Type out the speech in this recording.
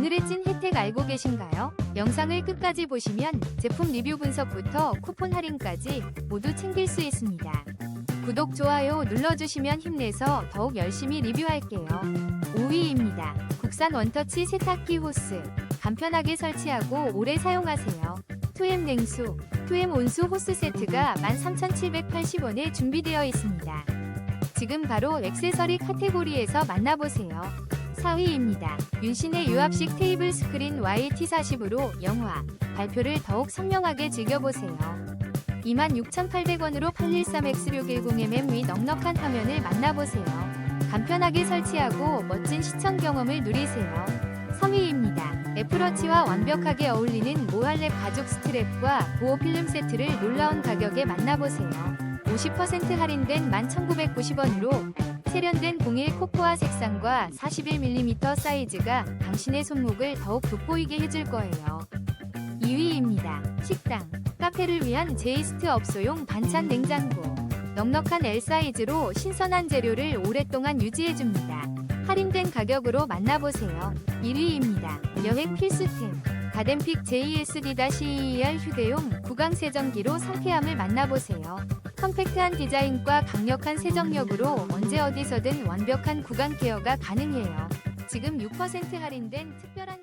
오늘의 찐 혜택 알고 계신가요? 영상을 끝까지 보시면 제품 리뷰 분석부터 쿠폰 할인까지 모두 챙길 수 있습니다. 구독, 좋아요 눌러주시면 힘내서 더욱 열심히 리뷰할게요. 5위입니다. 국산 원터치 세탁기 호스. 간편하게 설치하고 오래 사용하세요. 2M 냉수, 2M 온수 호스 세트가 13,780원에 준비되어 있습니다. 지금 바로 액세서리 카테고리에서 만나보세요. 4위입니다. 윤신의 유압식 테이블 스크린 YT40으로 영화, 발표를 더욱 선명하게 즐겨보세요. 26,800원으로 813X610mm 위 넉넉한 화면을 만나보세요. 간편하게 설치하고 멋진 시청 경험을 누리세요. 3위입니다. 애플워치와 완벽하게 어울리는 모할랩 가죽 스트랩과 보호 필름 세트를 놀라운 가격에 만나보세요. 50% 할인된 11,990원으로 세련된 01 코코아 색상과 41mm 사이즈가 당신의 손목을 더욱 돋보이게 해줄 거예요. 2위입니다. 식당, 카페를 위한 제이스트 업소용 반찬 냉장고. 넉넉한 L 사이즈로 신선한 재료를 오랫동안 유지해줍니다. 할인된 가격으로 만나보세요. 1위입니다. 여행 필수템. 가덴픽 JSD-ER 휴대용 구강 세정기로 상쾌함을 만나보세요. 컴팩트한 디자인과 강력한 세정력으로 언제 어디서든 완벽한 구강 케어가 가능해요. 지금 6% 할인된 특별한